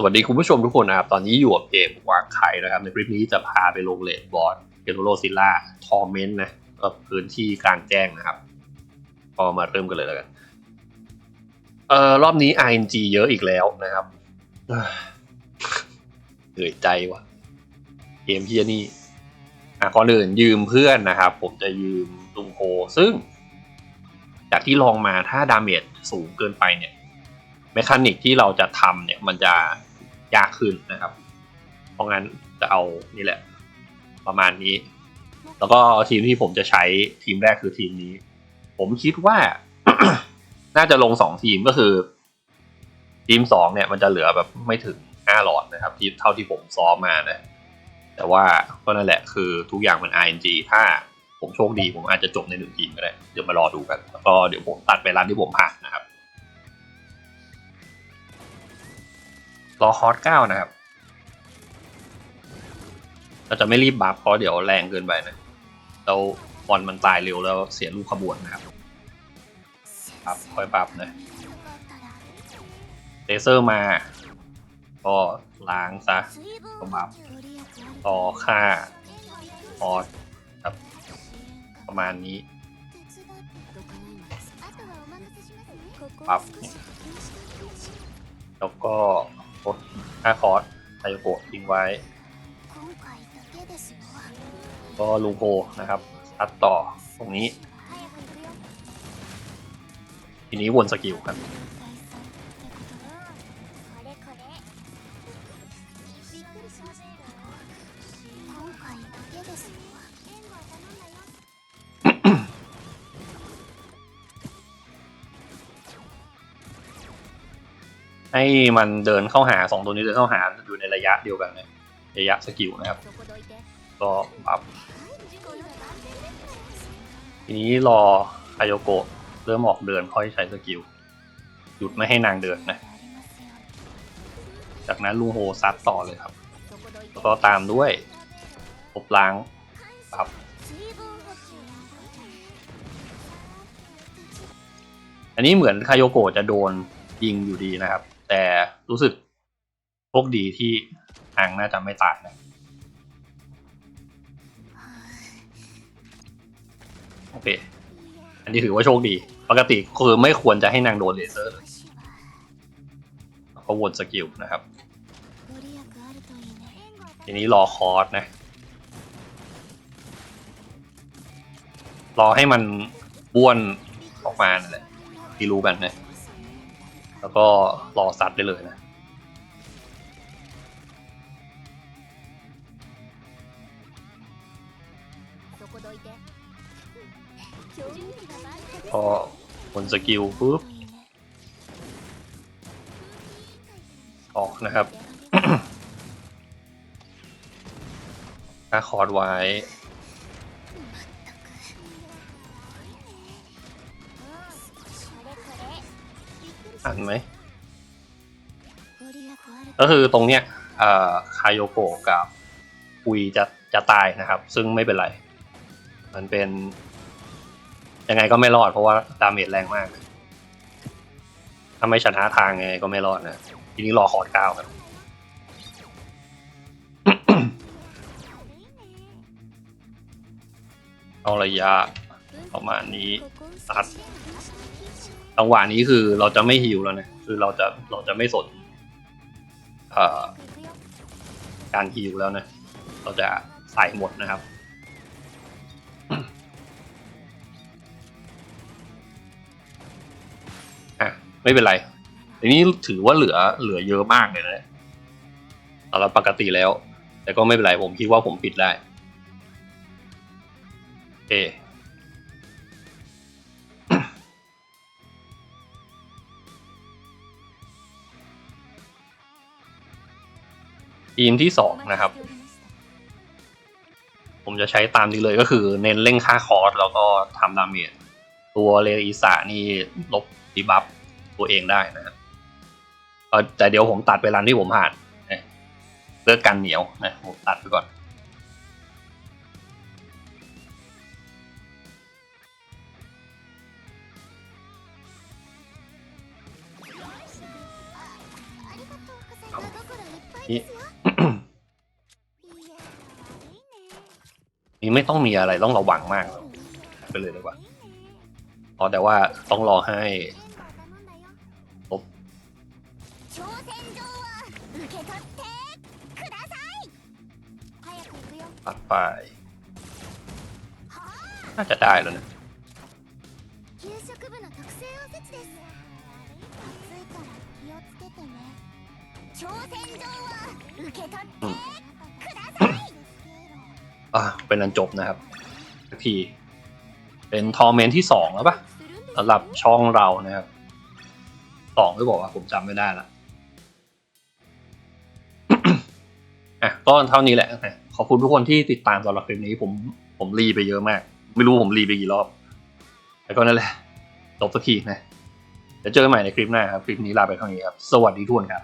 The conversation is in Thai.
สวัสดีคุณผู้ชมทุกคนนะครับ ตอนนี้อยู่กับเกมวางไข่นะครับ ในคลิปนี้จะพาไปลงเลนบอสเกโนโรซิล่าทอร์เมนต์นะกับพื้นที่กลางแจ้งนะครับก็มาเริ่มกันเลยแล้วกัน เอ่อรอบนี้ RNG เยอะอีกแล้วนะครับเหนื่อยใจว่ะเกมที่นี่อะก่อนอื่นยืมเพื่อนนะครับ ผมจะยืมลุงโฮซึ่ง จากที่ลองมาถ้าดาเมจสูงเกินไปเนี่ยเมคานิกที่เราจะทำเนี่ยมันจะ ยากขึ้นนะครับ เพราะงั้นจะเอานี่แหละ ประมาณนี้ แล้วก็ทีมที่ผมจะใช้ทีมแรกคือทีมนี้ ผมคิดว่าน่าจะลงสองทีมก็คือ ทีมสองเนี่ยมันจะเหลือแบบไม่ถึงห้าหลอดนะครับ ที่เท่าที่ผมซ้อมมานะแต่ว่าก็นั่นแหละคือทุกอย่างมัน RNG ถ้าผมโชคดีผมอาจจะจบในหนึ่งทีมก็ได้ เดี๋ยวมารอดูกัน แล้วก็เดี๋ยวผมตัดไปร้านที่ผมผ่านนะครับ รอคอร์สเก้านะครับเราจะไม่รีบบัฟเพราะเดี๋ยวแรงเกินไปนะแล้วบอลมันตายเร็วแล้วเสียลูกขบวนนะครับบัฟค่อยบัฟนะเลเซอร์มา ก็ล้างซะก็บัฟต่อค่าคอร์สครับ ประมาณนี้ปับแล้วก็ ลดค่าคอร์สไทโยโกะทิ้งไว้ ก็ลุงโฮนะครับตัดต่อตรงนี้ ทีนี้วนสกิลครับ ให้มันเดินเข้าหาสองตัวนี้เดินเข้าหาอยู่ในระยะเดียวกันนะระยะสกิลนะครับ ก็ปับทีนี้รอไคโยโกะเริ่มออกเดินค่อยใช้สกิลหยุดไม่ให้นางเดินนะ จากนั้นลุงโฮซัดต่อเลยครับแล้วก็ตามด้วยลบล้างปรับอันนี้เหมือนคาโยโกะจะโดนยิงอยู่ดีนะครับ แต่รู้สึกโชคดีที่ทางน่าจะไม่ตายนะโอเค อันนี้ถือว่าโชคดี ปกติคือไม่ควรจะให้นางโดนเลเซอร์เลยก็วนสกิลนะครับ ทีนี้รอคอร์สนะ รอให้มันบ้วนออกมานั่นแหละที่รู้กันนะ แล้วก็รอซัดได้เลยนะพอบนสกิลปุ๊บออกนะครับค่าคอร์ดไว้ อ่านไหม ก็คือตรงเนี้ยคาโยโกะกับอุยจะจะตายนะครับ ซึ่งไม่เป็นไร มันเป็นยังไงก็ไม่รอดเพราะว่าดาเมจแรงมาก ถ้าไม่ชนะทางไงก็ไม่รอดนะ ทีนี้รอคอร์ดเก้าครับเอาระยะ ประมาณนี้ตัดจังหวะนี้คือเราจะไม่ฮิวแล้วนะคือเราจะเราจะไม่สนการฮิวแล้วนะ เราจะใส่หมดนะครับ อะ ไม่เป็นไรทีนี้ถือว่าเหลือเหลือเยอะมากเลยนะสำหรับปกติแล้ว แต่ก็ไม่เป็นไร ผมคิดว่าผมปิดได้โอ ทีมที่สองนะครับ ผมจะใช้ตามนี้เลยก็คือเน้นเร่งค่าคอร์สแล้วก็ทำดาเมจตัวเลอิสานี่ลบดีบัฟตัวเองได้นะครับแต่เดี๋ยวผมตัดไปรันที่ผมผ่านเลือกกันเหนียวนะผมตัดไปก่อน นี่ไม่ต้องมีอะไรต้องระวังมากหรอกไปเลยดีกว่าอ๋อแต่ว่าต้องรอให้ 挑戦状は受け取ってください早く行くよ ปัดไป น่าจะได้แล้วนะ 給食部の特製おせちです暑いから気をつけてね อะเป็นอันจบนะครับทีเป็นทอร์เมนที่สองแล้วปะสำหรับช่องเรานะครับสองไม่บอกว่าผมจำไม่ได้ละอะก็เท่านี้แหละขอบคุณทุกคนที่ติดตามตลอดคลิปนี้ผมผมรีไปเยอะมาก ไม่รู้ผมรีไปกี่รอบแต่ก็นั่นแหละจบสักทีนะจะเจอกันใหม่ในคลิปหน้าครับ คลิปนี้ลาไปเท่านี้ครับ สวัสดีทุกคนครับ